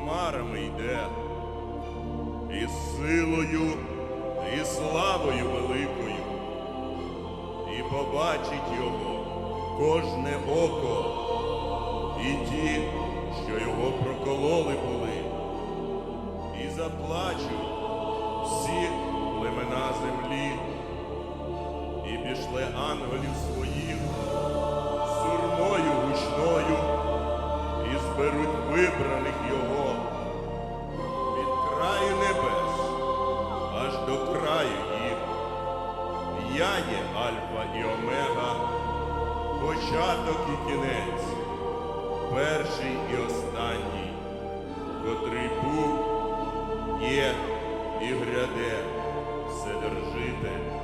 Хмарами йде, і силою, і славою великою, і побачить його кожне око, і ті, що його прокололи були, і заплачуть всі племена землі, і пішли ангелів своїх сурмою гучною, і зберуть вибраних його Я є Альфа і Омега, початок і кінець, перший і останній, котрий був, є і гряде, Вседержитель.